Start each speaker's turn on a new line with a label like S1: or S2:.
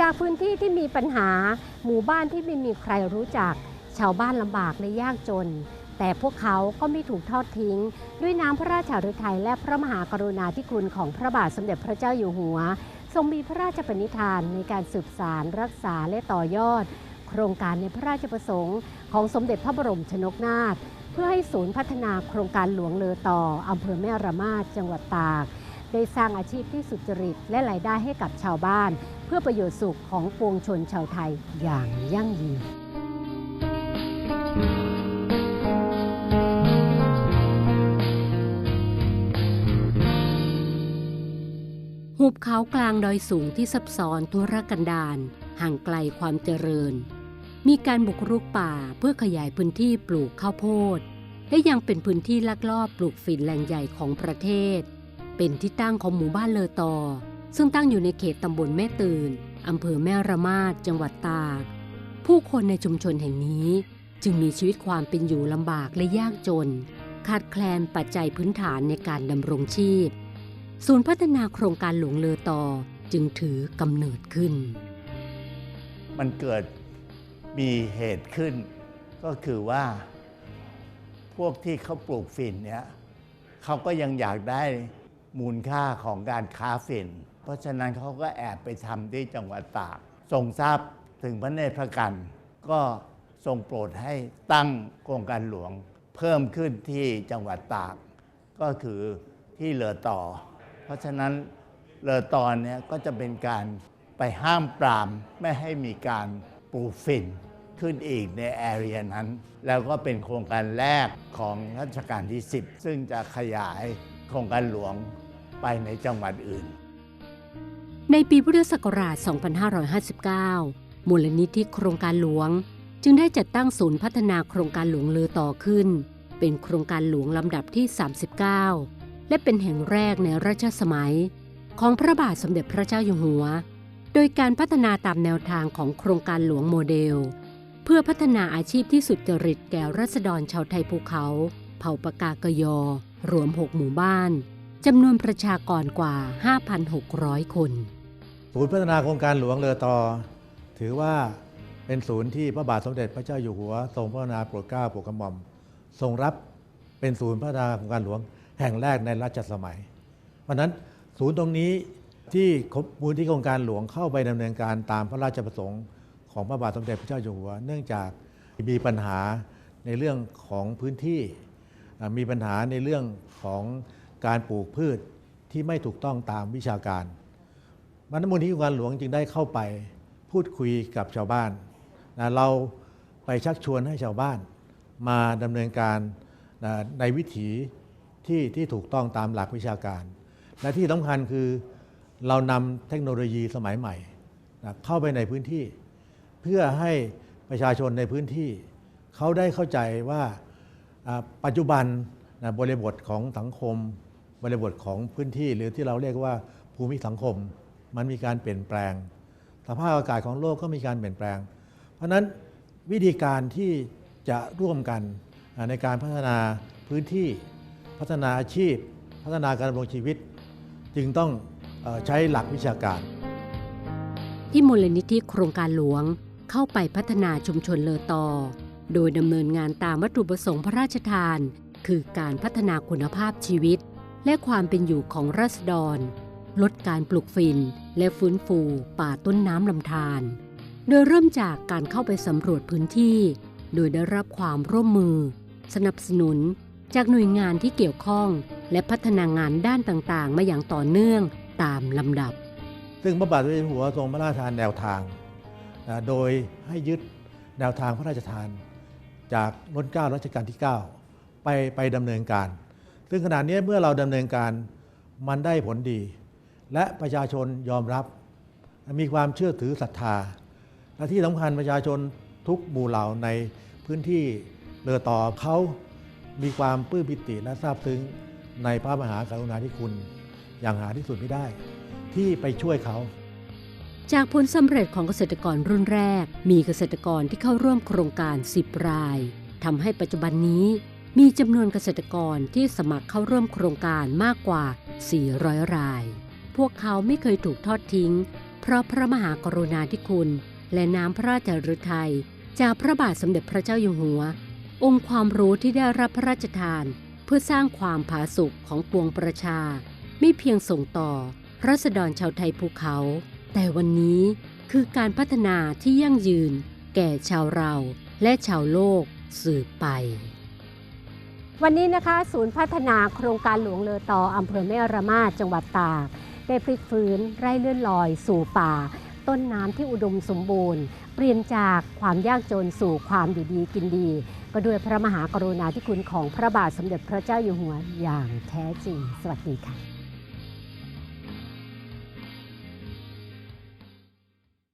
S1: จากพื้นที่ที่มีปัญหา หมู่บ้านที่ไม่มีใครรู้จัก ชาวบ้านลำบากและยากจน แต่พวกเขาก็ไม่ถูกทอดทิ้ง ด้วยน้ำพระราชฤทัยและพระมหากรุณาธิคุณของพระบาทสมเด็จพระเจ้าอยู่หัว ทรงมีพระราชปณิธานในการสืบสารรักษาและต่อยอด โครงการในพระราชประสงค์ของสมเด็จพระบรมชนกนาถเพื่อให้ศูนย์พัฒนาโครงการหลวงเลอต่ออำเภอแม่ระมาดจังหวัดตาก ได้สร้างอาชีพที่สุจริต และรายได้ให้กับชาวบ้าน เพื่อประโยชน์สุขของปวงชนชาวไทยอย่างยั่งยืนหุบเขากลางดอยสูงที่ซับซ้อนทุรกันดารห่างไกลความเจริญ มีการบุกรุกป่าเพื่อขยายพื้นที่ปลูกข้าวโพด และยังเป็นพื้นที่ลักลอบปลูกฝิ่นแหล่งใหญ่ของประเทศ เป็นที่ตั้งของหมู่บ้านเลอตอ ซึ่งตั้งอยู่ในเขตตำบลแม่ตื่นอำเภอแม่ระมาดจังหวัดตาก ผู้คนในชุมชนแห่งนี้จึงมีชีวิตความเป็นอยู่ลำบากและยากจน ขาดแคลนปัจจัยพื้นฐานในการดำรงชีพ ศูนย์พัฒนาโครงการหลวงเลอตอจึงถือกำเนิดขึ้น
S2: มันเกิดมีเหตุขึ้น ก็คือว่า พวกที่เขาปลูกฝิ่นเนี่ยเขาก็ยังอยากได้ มูลค่าของการค้าฝิ่น เพราะฉะนั้นเขาก็แอบไปทำที่จังหวัดตากทรงทราบถึงพระเนตรพระกัน ก็ทรงโปรดให้ตั้งโครงการหลวงเพิ่มขึ้นที่จังหวัดตาก ก็คือที่เลอต่อ เพราะฉะนั้นเลอตอนเนี้ยก็จะเป็นการไปห้ามปรามไม่ให้มีการปลูกฝิ่นขึ้นอีกในแอเรียนั้น แล้วก็เป็นโครงการแรกของรัชกาลที่ 10 ซึ่งจะขยายโครงการหลวง ไปในจังหวัดอื่น
S1: ในปีพุทธศักราช 2559 มูลนิธิโครงการหลวง จึงได้จัดตั้งศูนย์พัฒนาโครงการหลวงเลือต่อขึ้น เป็นโครงการหลวงลำดับที่ 39 และเป็นแห่งแรกในรัชสมัย ของพระบาทสมเด็จพระเจ้าอยู่หัว โดยการพัฒนาตามแนวทางของโครงการหลวงโมเดล เพื่อพัฒนาอาชีพที่สุดจริตแก่รัษฎรชาวไทยภูเขา เผ่าปากากยอรวม 6 หมู่บ้าน จำนวนประชากรกว่า 5,600 คน
S3: ศูนย์พัฒนาโครงการหลวงเรือต่อ ถือว่าเป็นศูนย์ที่พระบาทสมเด็จพระเจ้าอยู่หัว ทรงพัฒนาโปรดเกล้าโปรดกระหม่อม ทรงรับเป็นศูนย์พัฒนาโครงการหลวงแห่งแรกในรัชสมัย เพราะนั้นศูนย์ตรงนี้ที่มูลที่โครงการหลวงเข้าไปดำเนินการตามพระราชประสงค์ของพระบาทสมเด็จพระเจ้าอยู่หัว เนื่องจากมีปัญหาในเรื่องของพื้นที่ มีปัญหาในเรื่องของ การปลูกพืชที่ไม่ถูกต้องตามวิชาการมันมูลที่โครงการหลวงจึงได้เข้าไปพูดคุยกับชาวบ้านนะเราไปชักชวนให้ชาวบ้านมาดำเนินการนะในวิถีที่ที่ถูกต้องตามหลักวิชาการ และที่สำคัญคือเรานำเทคโนโลยีสมัยใหม่นะเข้าไปในพื้นที่ เพื่อให้ประชาชนในพื้นที่ เขาได้เข้าใจว่าอ่าปัจจุบันนะบริบทของสังคม บริบทของพื้นที่หรือที่เราเรียกว่าภูมิสังคม มันมีการเปลี่ยนแปลง สภาพอากาศของโลกก็มีการเปลี่ยนแปลง เพราะนั้นวิธีการที่จะร่วมกันในการพัฒนาพื้นที่พัฒนาอาชีพ พัฒนาการดำรงชีวิต จึงต้องอใช้หลักวิชาการ
S1: ที่มูลนิธิโครงการหลวงเข้าไปพัฒนาชุมชนเลอตอ โดยดำเนินงานตามวัตถุประสงค์พระราชทาน คือการพัฒนาคุณภาพชีวิต และความเป็นอยู่ของราษฎร ลดการปลูกฝิ่นและฟื้นฟูป่าต้นน้ำลำธารโดยเริ่มจากการเข้าไปสำรวจพื้นที่ โดยได้รับความร่วมมือ สนับสนุน จากหน่วยงานที่เกี่ยวข้อง และพัฒนางานด้านต่างๆ มาอย่างต่อเนื่องตามลำดับ
S3: ซึ่งพระบาทสมเด็จพระเจ้าอยู่หัวทรงพระราชทานแนวทาง โดยให้ยึดแนวทางพระราชทาน จากรัชกาลรัชกาลที่ 9 ไปไปดำเนินการ ซึ่งขณะนี้เมื่อเราดำเนินการมันได้ผลดี และประชาชนยอมรับ มีความเชื่อถือศรัทธา และที่สำคัญประชาชนทุกหมู่เหล่าในพื้นที่เรือต่อเขามีความปลื้มปิติและซาบซึ้งในพระมหากรุณาธิคุณ อย่างหาที่สุดไม่ได้ ที่ไปช่วยเขา
S1: จากผลสำเร็จของเกษตรกรรุ่นแรก มีเกษตรกรที่เข้าร่วมโครงการ 10 รายทำให้ปัจจุบันนี้ มีจำนวนเกษตรกรที่สมัครเข้าร่วมโครงการมากกว่า 400 ราย พวกเขาไม่เคยถูกทอดทิ้ง เพราะพระมหากรุณาธิคุณ และน้ำพระราชฤทัยจากพระบาทสมเด็จพระเจ้าอยู่หัว องค์ความรู้ที่ได้รับพระราชทาน เพื่อสร้างความผาสุกของปวงประชา ไม่เพียงส่งต่อรัษฎรชาวไทยภูเขา แต่วันนี้คือการพัฒนาที่ยั่งยืน แก่ชาวเราและชาวโลกสืบไป
S4: วันนี้นะคะศูนย์พัฒนาโครงการหลวงเลอตออำเภอแม่ระมาจังหวัดตาก ได้พลิกฟื้นไร่เลื่อนลอยสู่ป่า ต้นน้ำที่อุดมสมบูรณ์ เปลี่ยนจากความยากจนสู่ความอยู่ดีกินดี ก็ด้วยพระมหากรุณาธิคุณของพระบาทสมเด็จพระเจ้าอยู่หัวอย่างแท้จริง สวัสดีค่ะ